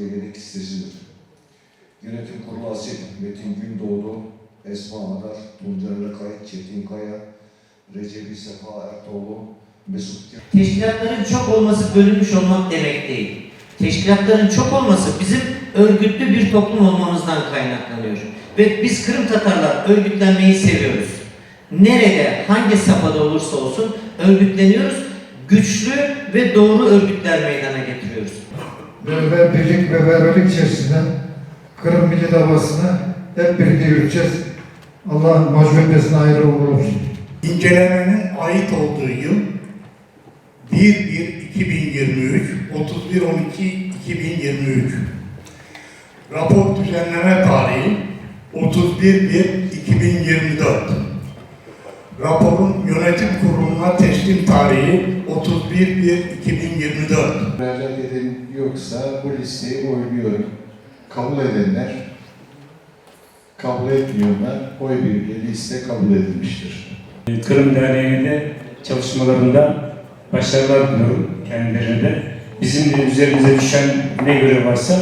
üyelik listesidir. Yönetim Kurulu Asil, Metin Gündoğdu, Esma Adar, Tuncer Lekay, Çetin Kaya, Recep Sefa Ertoğlu, Mesut. Teşkilatların çok olması bölünmüş olmak demek değil. Teşkilatların çok olması bizim örgütlü bir toplum olmamızdan kaynaklanıyor. Ve biz Kırım Tatarlar örgütlenmeyi seviyoruz. Nerede, hangi safhada olursa olsun örgütleniyoruz. Güçlü ve doğru örgütler meydana getiriyoruz. Ve, birlik ve beraberlik içerisinde Kırım Milli Davası'nı hep birlikte yürüteceğiz. Allah macun etmesin, hayırlı. İncelemenin ait olduğu yıl 1-1-2023, 31-12-2023. Rapor düzenleme tarihi 31-1-2024. Raporun yönetim kuruluna teslim tarihi 31-1-2024. Müracaat eden yoksa bu listeyi oyluyorum. Kabul edenler, kabul etmeyenler oy birliğiyle liste kabul edilmiştir. Kırım Derneği'nde çalışmalarında başarılar diliyorum kendilerine de. Bizim de üzerimize düşen ne görev varsa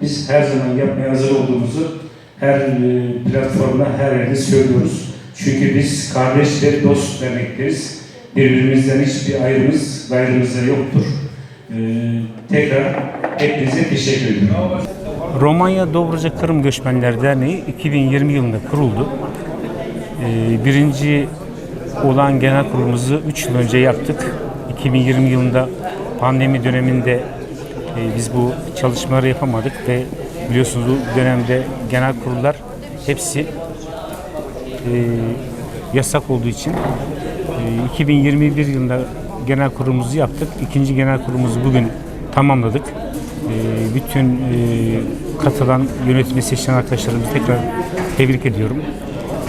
biz her zaman yapmaya hazır olduğumuzu her e, platformda, her yerde söylüyoruz. Çünkü biz kardeş ve dost dernekleriz. Birbirimizden hiçbir ayrımız, gayrımız da yoktur. E, tekrar hepinize teşekkür ediyorum. Romanya Dobruca Kırım Göçmenler Derneği 2020 yılında kuruldu. Ee, Birinci olan genel kurulumuzu 3 yıl önce yaptık. 2020 yılında pandemi döneminde e, biz bu çalışmaları yapamadık ve biliyorsunuz bu dönemde genel kurullar hepsi yasak olduğu için e, 2021 yılında genel kurulumuzu yaptık. İkinci genel kurulumuzu bugün tamamladık. E, bütün e, katılan yönetimi seçen arkadaşlarımızı tekrar tebrik ediyorum.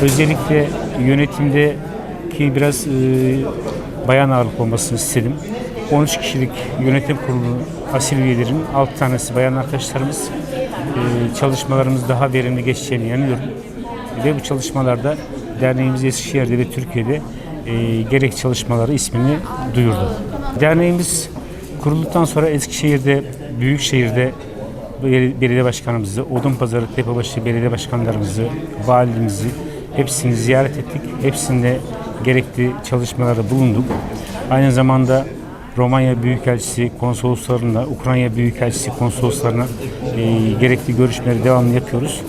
Özellikle yönetimdeki biraz e, bayan ağırlık olmasını istedim. 13 kişilik yönetim kurulu asil üyelerin 6 tanesi bayan arkadaşlarımız. E, çalışmalarımız daha verimli geçeceğine inanıyorum. Ve bu çalışmalarda derneğimiz Eskişehir'de ve Türkiye'de e, gerek çalışmaları ismini duyurdu. Derneğimiz kurulduktan sonra Eskişehir'de, Büyükşehir'de bel- belediye başkanımızı, Odunpazarı, Tepebaşı belediye başkanlarımızı, valimizi hepsini ziyaret ettik. Hepsinde gerekli çalışmalarda bulunduk. Aynı zamanda Romanya Büyükelçisi konsoloslarına, Ukrayna Büyükelçisi konsoloslarına e, gerekli görüşmeleri devamlı yapıyoruz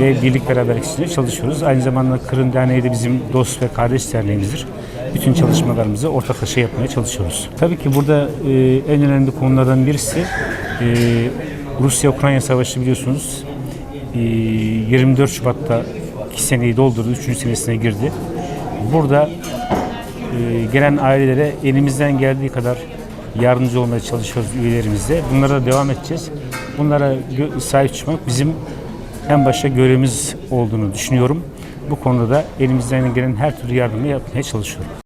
ve birlik beraberlik içinde çalışıyoruz. Aynı zamanda Kırım Derneği de bizim dost ve kardeş derneğimizdir. Bütün çalışmalarımızı ortaklaşa yapmaya çalışıyoruz. Tabii ki burada e, en önemli konulardan birisi e, Rusya-Ukrayna Savaşı biliyorsunuz. E, 24 Şubat'ta 2 seneyi doldurdu, 3. senesine girdi. Burada e, gelen ailelere elimizden geldiği kadar yardımcı olmaya çalışıyoruz üyelerimizle. Bunlara devam edeceğiz. Bunlara sahip çıkmak bizim en başta görevimiz olduğunu düşünüyorum. Bu konuda da elimizden gelen her türlü yardımı yapmaya çalışıyorum.